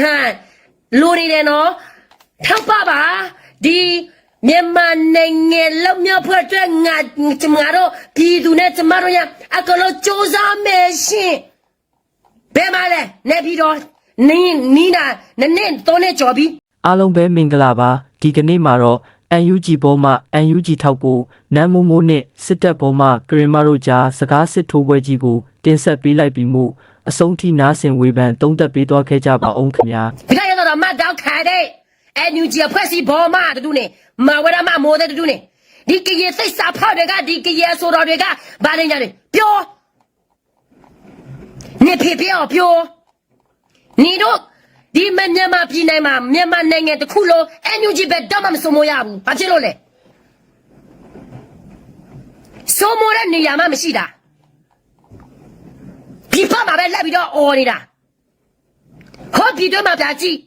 ဟမ်လိုနေတယ်နော်ထောက်ပါပါဒီမြန်မာနိုင်ငံလုံမြောက်ဖွဲ့အတွက်ငါကျမတို့ပြည်သူနဲ့ကျမတို့ရအကလို့စ조사မယ်ရှင်ဘယ်မှာလဲနေပြီးတော့နင်းနီးနာနည်းနည်းတော့နေကြော်ပြီးအားလုံးပဲမင်္ဂလာပါဒီကနေ့မှာတော့ UNG ဘောမှ UNG ထောက်ကိုနမ်းမိုးမိုးနဲ့စစ်တပ်ဘောမှကရင်မတို့ကြားစကားစစ်ထိုးပွဲကြီးကိုတင်ဆက်ပေးလိုက်ပြီးမှု အဆုံးထိနားဆင်ဝေဖန်တုံးသက်ပေးသွားခဲ့ကြပါအောင်ခင်ဗျာဒီကရတော့မတ်တောက်ခါတဲ့အန်ယူဂျီဖွဲ့စီဘောမတူနေမဝရမမိုးတဲ့တူနေဒီကရေစိတ်စာဖောက်တွေကဒီကရေဆိုတော်တွေကဘာနေကြလဲပြောနေဖေပြောပြောနေတော့ဒီမမြန်မာပြည်နိုင်မှာမြန်မာနိုင်ငံတစ်ခုလုံးအန်ယူဂျီပဲတော့မစုံမရဘူးဘာဖြစ်လို့လဲစုံမတဲ့နေရာမှမရှိတာ ဒီဖက်မှာပဲလက်ပြီးတော့អော်နေတာဟောပြည်တွင်းမှာပြကြည့်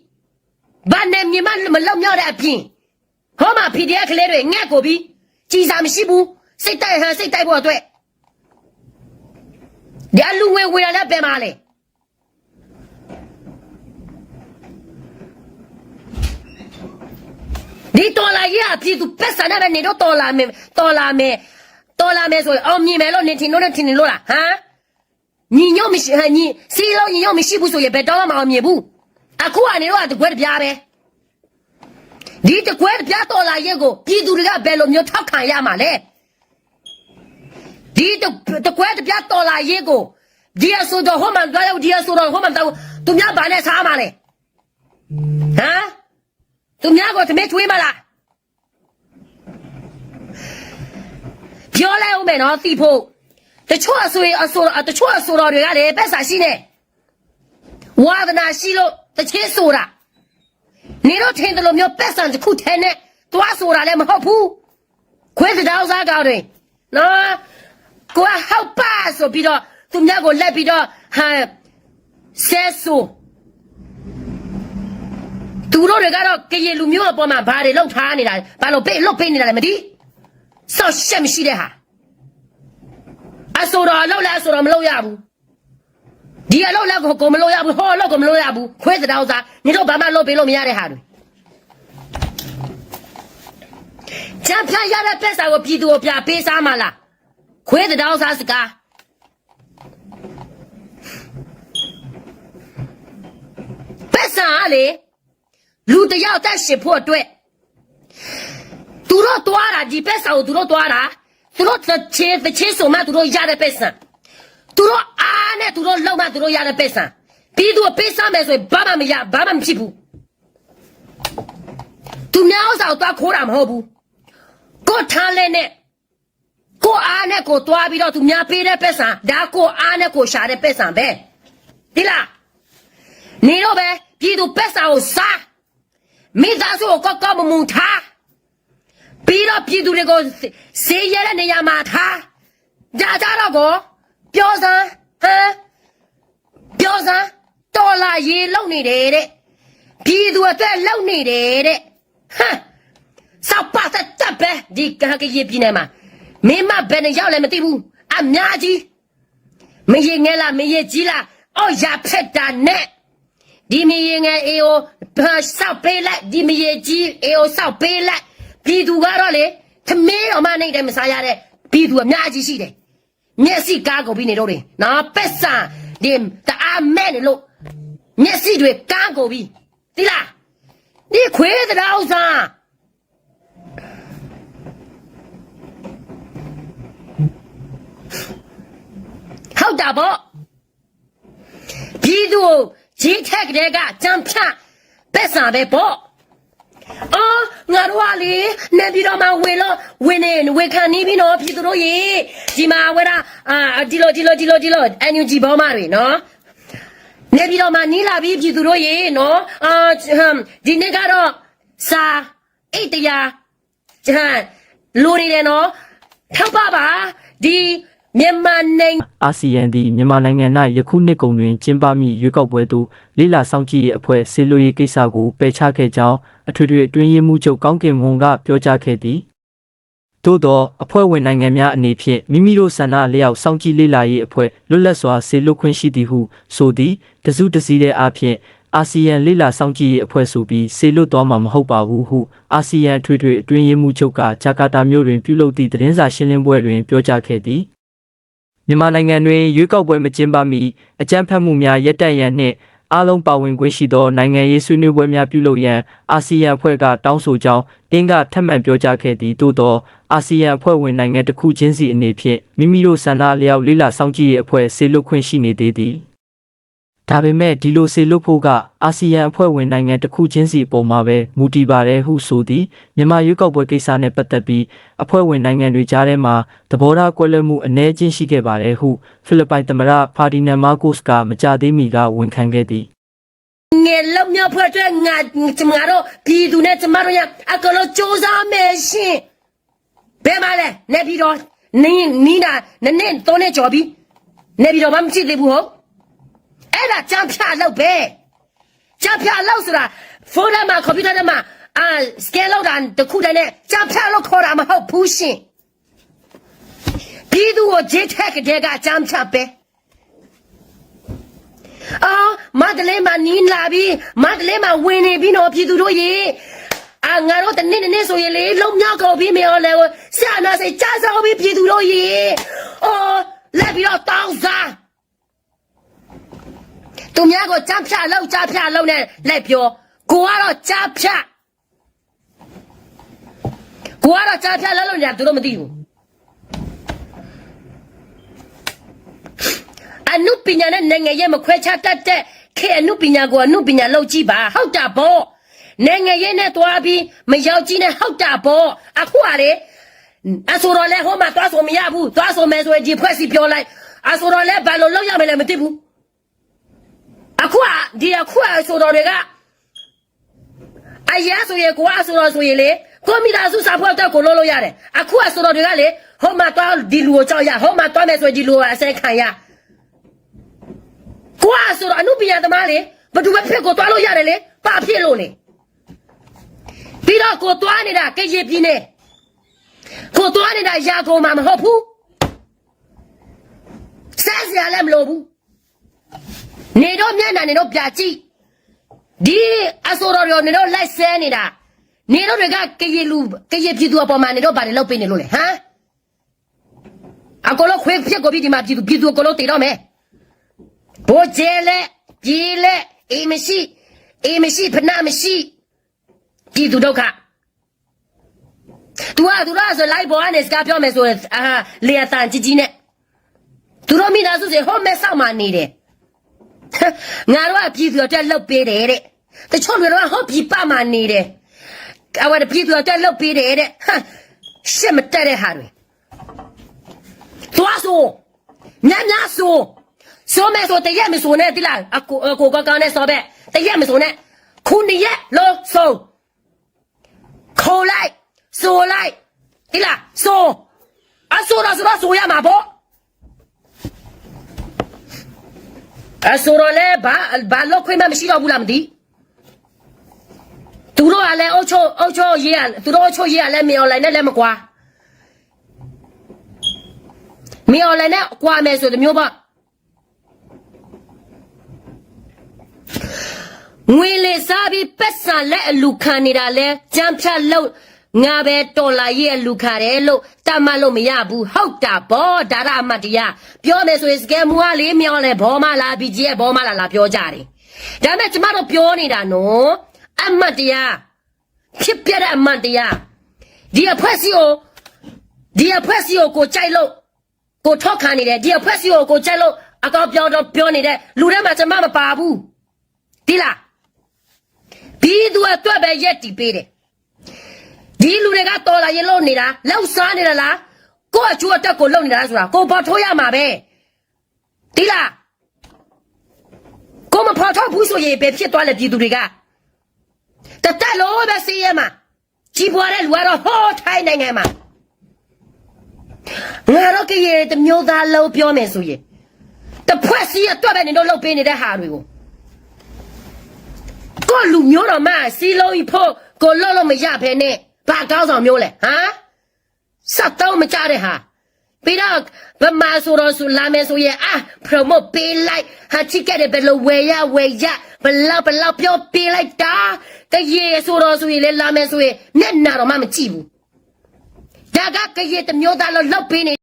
ဘာနဲ့မြင်မမလောက်မြောက်တဲ့အပြင်ဟောမှာ PDF ကလေးတွေငှက်ကိုပြီးကြည်စာမရှိဘူးစိတ်တိုက်ဟန်စိတ်တိုက်ဖို့အတွက်ဒီအလူငွေဝေရလည်းပဲမလဲဒီတော်လာရအပြည်သူပက်ဆန်နဲ့ပဲနေတော့တော်လာမယ်တော်လာမယ်တော်လာမယ်ဆိုရင်အောင်မြင်မယ်လို့နေထင်လို့နဲ့ထင်နေလို့လားဟမ် ညီညွတ်မရှိဟဲ့ညီစီလုံးညီညွတ်မရှိဘူးဆိုရင်ဘယ်တော့မှမအောင်မြင်ဘူးအခုကနေတော့တကွဲတပြားပဲဒီတကွဲတပြားတော်လာရက်ကိုပြည်သူတွေကဘယ်လိုမျိုးထောက်ခံရမှာလဲဒီတကွဲတပြားတော်လာရက်ကိုဒီအဆိုတော့ဟိုမှတော့ရောက်ဒီအဆိုတော့ဟိုမှတော့သူများဘာနဲ့စားမှာလဲဟမ်သူများကိုသမီးချွေးမလားပြောလိုက်ဦးမယ်နော်သိဖို့ တချို့အဆွေအဆိုတချို့အဆိုတော်တွေကလည်းပက်စာရှိနေဝါဒနာရှိလို့တချင်းဆိုတာနေတော့ထင်တယ်လို့မျိုးပက်ဆန်တစ်ခုထဲနဲ့တွားဆိုတာလည်းမဟုတ်ဘူးခွေးစတောင်းစားကောင်းတွေနော်ကိုကဟောက်ပါဆိုပြီးတော့သူများကိုလက်ပြီးတော့ဟမ်ဆဲဆူသူတို့တွေကတော့ကြည်လူမျိုးအပေါ်မှာဘာတွေလောက်ထားနေတာလဲဘာလို့ပေးလုတ်ပေးနေတာလဲမသိဆောက်ရှက်မရှိတဲ့ဟာ အဆိုတော်အလုပ်လဲအဆိုတော်မလုပ်ရဘူးဒီအလုပ်လဲကိုကိုမလုပ်ရဘူးဟောအလုပ်ကိုမလုပ်ရဘူးခွဲစတောင်းစားညီတို့ဘာမှလုပ်ပေးလို့မရတဲ့ဟာတွေချမ်းဖြတ်ရတဲ့ပက်စာကိုပြည်သူကိုပြပေးစားမလားခွဲစတောင်းစားစကားပက်စာကလေလူတစ်ယောက်တက်ရှင်ဖို့အတွက်သူတို့တွားတာဒီပက်စာကိုသူတို့တွားတာ သူတို့တစ်ချေတစ်ချေဆိုမှသူတို့ရတဲ့ပက်စာသူတို့အားနဲ့သူတို့လောက်မှသူတို့ရတဲ့ပက်စာပြီးသူပေးစားမယ်ဆိုရင်ဘာမှမရဘာမှမဖြစ်ဘူးသူများဥစ္စာကိုတွားခိုးတာမဟုတ်ဘူးကိုထားလဲနဲ့ကိုအားနဲ့ကိုတွားပြီးတော့သူများပေးတဲ့ပက်စာဒါကိုအားနဲ့ကိုရှာတဲ့ပက်စာပဲဒီလားနေတော့ပဲပြည်သူပက်စာကိုစားမိသားစုကိုကောက်ကောက်မမုံထား ပြီးတော့ပြည်သူတွေကိုစေးရတဲ့နေရာမှာထားကြကြတော့ကိုပြောစမ်းဟမ်ပြောစမ်းတော်လာရေလုံနေတယ်တဲ့ပြည်သူအတွက်လုံနေတယ်တဲ့ဟမ်စောက်ပါတဲ့တပ်ပဲဒီကဟကရေပြည်နယ်မှာမင်းမဘယ်နဲ့ရောက်လဲမသိဘူးအများကြီးမရေငယ်လားမရေကြီးလားအော်ရဖက်တာနဲ့ဒီမရေငယ်အေကိုစောက်ပေးလိုက်ဒီမရေကြီးအေကိုစောက်ပေးလိုက် ပြည်သူကတော့လေသမင်းတော်မနိုင်တယ်မစားရတဲ့ပြည်သူအများကြီးရှိတယ်မျက်စိကားကုန်ပြီးနေတော့တယ်နော်ပက်ဆန်ဒီတအားမဲ့နေလို့မျက်စိတွေကားကုန်ပြီးဒီလားဒီခွေးတဲ့ဥစ္စာဟုတ်တာပေါ့ပြည်သူကိုဂျင်းထက်ကလေးကကြံဖြတ်ပက်ဆန်ပဲပေါ့ အော်ငါတို့ကလေနေပြီးတော့မှဝင်လို့ဝင်နေဝင်ခံနေပြီနော်ပြည်သူတို့ရေဒီမှာဝဲတာအာဒီလိုဒီလိုဒီလိုဒီလိုအန်ယူဂျီဘောမတွေနော်နေပြီးတော့မှနီးလာပြီပြည်သူတို့ရေနော်အာဟမ်ဒီနေ့ကတော့စာအိတ်တရားဟမ်လိုနေတယ်နော်ထောက်ပါပါဒီ မြန်မာနိုင်ငံအာဆီယံသည်မြန်မာနိုင်ငံ၌ယခုနှစ်ကုန်တွင်ကျင်းပမည့်ရွေးကောက်ပွဲသို့လိလာစောင့်ကြည့်ရေးအဖွဲ့ဆေးလိုရေးကိစ္စကိုပယ်ချခဲ့ကြောင်းအထွေထွေအတွင်းရေးမှူးချုပ်ကောင်းကင်မွန်ကပြောကြားခဲ့သည်သို့သောအဖွဲ့ဝင်နိုင်ငံများအနေဖြင့်မိမိတို့ဆန္ဒအလျောက်စောင့်ကြည့်လေ့လာရေးအဖွဲ့လွတ်လပ်စွာဆေလွတ်ခွင့်ရှိသည်ဟုဆိုသည်တစုတစည်းတဲ့အဖြစ်အာဆီယံလိလာစောင့်ကြည့်ရေးအဖွဲ့ဆိုပြီးစေလွတ်သွားမှာမဟုတ်ပါဘူးဟုအာဆီယံအထွေထွေအတွင်းရေးမှူးချုပ်ကဂျာကာတာမြို့တွင်ပြုလုပ်သည့်သတင်းစာရှင်းလင်းပွဲတွင်ပြောကြားခဲ့သည် မြန်မာနိုင်ငံတွင်ရွေးကောက်ပွဲမကျင်းပမီအကြမ်းဖက်မှုများရပ်တန့်ရန်နှင့်အားလုံးပါဝင်ခွင့်ရှိသောနိုင်ငံရေးဆွေးနွေးပွဲများပြုလုပ်ရန်အာဆီယံအဖွဲ့ကတောင်းဆိုကြောင်းတင်းကထပ်မံပြောကြားခဲ့သည်သို့သောအာဆီယံအဖွဲ့ဝင်နိုင်ငံတစ်ခုချင်းစီအနေဖြင့်မိမိတို့ဆန္ဒအလျောက်လိလာစောင့်ကြည့်ရေးအဖွဲ့ဆေလွတ်ခွင့်ရှိနေသေးသည် ဒါပေမဲ့ဒီလိုစေလွတ်ဖို့ကအာဆီယံအဖွဲ့ဝင်နိုင်ငံတစ်ခုချင်းစီအပေါ်မှာပဲမူတည်ပါတယ်ဟုဆိုသည်မြန်မာရွေးကောက်ပွဲကိစ္စနဲ့ပတ်သက်ပြီးအဖွဲ့ဝင်နိုင်ငံတွေကြားထဲမှာသဘောထားကွဲလွဲမှုအ ਨੇ ချင်းရှိခဲ့ပါတယ်ဟုဖိလစ်ပိုင်သမ္မတဖာဒီနန်မာကိုစ်ကမကြသေးမီကဝန်ခံခဲ့သည်ငယ်လောက်မြောက်ဖွဲ့အတွက်ငါကျမတို့ပြည်သူနဲ့ကျမတို့ရအကလို့စူးစမ်းမယ်ရှင်ဘယ်မှာလဲနေပြီးတော့နင်းနီးနာနနဲ့သုံးနဲ့ကြော်ပြီးနေပြီးတော့မကြည့်သေးဘူးဟုတ် အဲ့ဒါကြံဖြာလောက်ပဲကြံဖြာလောက်ဆိုတာဖုန်းထဲမှာကွန်ပျူတာထဲမှာအာစကယ်လောက်တာတခုတည်းနဲ့ကြံဖြာလောက်ခေါ်တာမဟုတ်ဘူးရှင်ပြည်သူကိုဂျစ်ထက်ကတဲ့ကကြံဖြာပဲအော်မဒလေးမနင်းလာပြီမဒလေးမဝင်နေပြီနော်ပြည်သူတို့ရေအာငါတို့တနေ့နေ့ဆိုရင်လေလုံမြောက်ကုန်ပြီမေော်လေဆရာနာစေကြားစောပြီပြည်သူတို့ရေအော်လက်ပြီးတော့တောင်းစား သူများကိုကြားဖြတ်လောက်ကြားဖြတ်လောက်နဲ့လက်ပြောကိုကတော့ကြားဖြတ်ကိုကတော့ကြားဖြတ်လောက်လို့ညာသူတို့မသိဘူးအနုပညာနဲ့နိုင်ငံရေးမခွဲခြားတတ်တဲ့ခေအနုပညာကိုအနုပညာလောက်ကြည့်ပါဟုတ်တာဗောနိုင်ငံရေးနဲ့တွားပြီးမရောက်ကြည့်နဲ့ဟုတ်တာဗောအခုကလေအဆိုတော်လဲဟိုမှာတွားဆိုမရဘူးတွားဆိုမယ်ဆိုရင်ဒီဖွဲ့စီပြောလိုက်အဆိုတော်လဲဘာလို့လောက်ရမယ်လဲမသိဘူး အခုကဒီအခုကအဆိုတော်တွေကအရာဆိုရင်ကိုအဆိုတော်ဆိုရင်လေကိုမိသားစုစာဖွဲ့တော့ကိုလို့လို့ရတယ်အခုအဆိုတော်တွေကလေဟိုမှာတွားဒီလူကိုကြောက်ရဟိုမှာတွားမယ်ဆိုရင်ဒီလူကအစဲခံရကိုကဆိုတော့အနုပညာသမားလေဘသူပဲဖြစ်ကိုသွားလို့ရတယ်လေပါဖြစ်လို့လေပြီးတော့ကိုသွားနေတာကရေပြင်းနေကိုသွားနေတာရာကုန်မှာမဟုတ်ဘူးဆက်စရာလည်းမလိုဘူး နေတော့မျက်နှာနေတော့ပြကြည့်ဒီအဆိုတော်ရောနေတော့လိုက်ဆဲနေတာနေတော့တွေကကရေလူကရေပြည်သူအပေါ်မှာနေတော့ဗာတယ်လောက်ပေးနေလို့လေဟမ်အကောလို့ခွေးဖြစ်ကိုပြီးဒီမှာပြည်သူပြည်သူအကောလို့တည်တော့မယ် ဘိုးကျဲလက်ပြည်လက်အေးမရှိအေးမရှိဖနာမရှိပြည်သူဒုက္ခ तू อ่ะ तू อ่ะဆိုလိုက်ပေါ်ကနေစကားပြောမယ်ဆိုရင်အာလေအတန်ကြီးကြီးနဲ့သူတို့မိသားစုတွေဟိုမဲဆောက်မှနေတယ် ငါတို့ကပြည်သူအတွက်လှုပ်ပေးတယ်တဲ့တချို့တွေတော့ဟောပြည်ပမှနေတယ်အဝတ်ပြည်သူအတွက်လှုပ်ပေးတယ်တဲ့ဟမ်ရှစ်မတက်တဲ့ဟာတွေသွားဆိုညညဆိုဆိုမဲဆိုတရက်မဆိုနဲ့တိလားအကိုအကိုကကောင်းနဲ့ဆိုပဲတရက်မဆိုနဲ့ခုနှစ်ရက်လို့ဆိုခေါ်လိုက်ဆိုလိုက်တိလားဆိုအဆိုတော့ဆိုတော့ဆိုရမှာပေါ့ အဆိုတော့လေဘာဘာလို့ခွင့်မမရှိတော့ဘူးလားမသိသူတို့ကလည်းအုတ်ချိုအုတ်ချိုရေးရသူတို့အုတ်ချိုရေးရလည်းမင်းအွန်လိုင်းနဲ့လည်းမကွာမင်းအွန်လိုင်းနဲ့ကွာမယ်ဆိုတဲ့မျိုးပေါ့ငွေလေစားပြီးပက်ဆန်လက်အလူခံနေတာလဲကြမ်းဖြတ်လို့ ငါပဲတော်လာရဲ့အလူခါတယ်လို့တတ်မှတ်လို့မရဘူးဟုတ်တာဗောဒါရအမတ်တရားပြောမယ်ဆိုရင်စကဲမူကလေးမြောင်းလဲဘောမလာပြီးကြီးရဲ့ဘောမလာလာပြောကြတယ်ဒါပေမဲ့ကျမတို့ပြောနေတာနော်အမတ်တရားဖြစ်ပြတဲ့အမတ်တရားဒီအဖွဲ့စီကိုဒီအဖွဲ့စီကိုကိုကြိုက်လို့ကိုထောက်ခံနေတယ်ဒီအဖွဲ့စီကိုကိုကြိုက်လို့အကောက်ပြောတော့ပြောနေတဲ့လူထဲမှာကျမမပါဘူးဒီလားဒီသူအတွက်ပဲရက်တီပေးတယ် ဒီလူတွေကတော်လာရင်လို့နေတာလောက်စားနေတာလားကိုယ့်အချိုးအတက်ကိုလုံနေတာလားဆိုတာကိုပေါ်ထိုးရမှာပဲဒီလားကိုမဖော်ထုတ်ဘူးဆိုရင်ပဲဖြစ်သွားလေပြည်သူတွေကတတက်လို့ပဲစီးရမှာကြီးပွားတဲ့လူကတော့ဟောထိုင်းနိုင်ငံမှာငါတော့ကြရတဲ့မျိုးသားလုံးပြောမယ်ဆိုရင်တစ်ဖွဲ့စီးအတွက်ပဲနေတော့လှုပ်ပေးနေတဲ့ဟာတွေကိုကိုလူမျိုးတော်မစီလုံးကြီးဖို့ကိုလော့လို့မရဖ ೇನೆ ဘာကောင်းဆောင်မျိုးလဲဟမ်စက်တော့မကြတဲ့ဟာပြီးတော့ဗမာဆိုတော့ဆိုလာမယ်ဆိုရင်အာ promote ပေးလိုက်ဟာချစ်ခဲ့တယ်ဘယ်လိုဝယ်ရဝယ်ရဘလောက်ဘလောက်ပြောပေးလိုက်တာကရေဆိုတော့ဆိုရင်လေလာမယ်ဆိုရင်နဲ့နာတော့မှမကြည့်ဘူးဒါကကရေတစ်မျိုးသားလို့လောက်ပေးနေ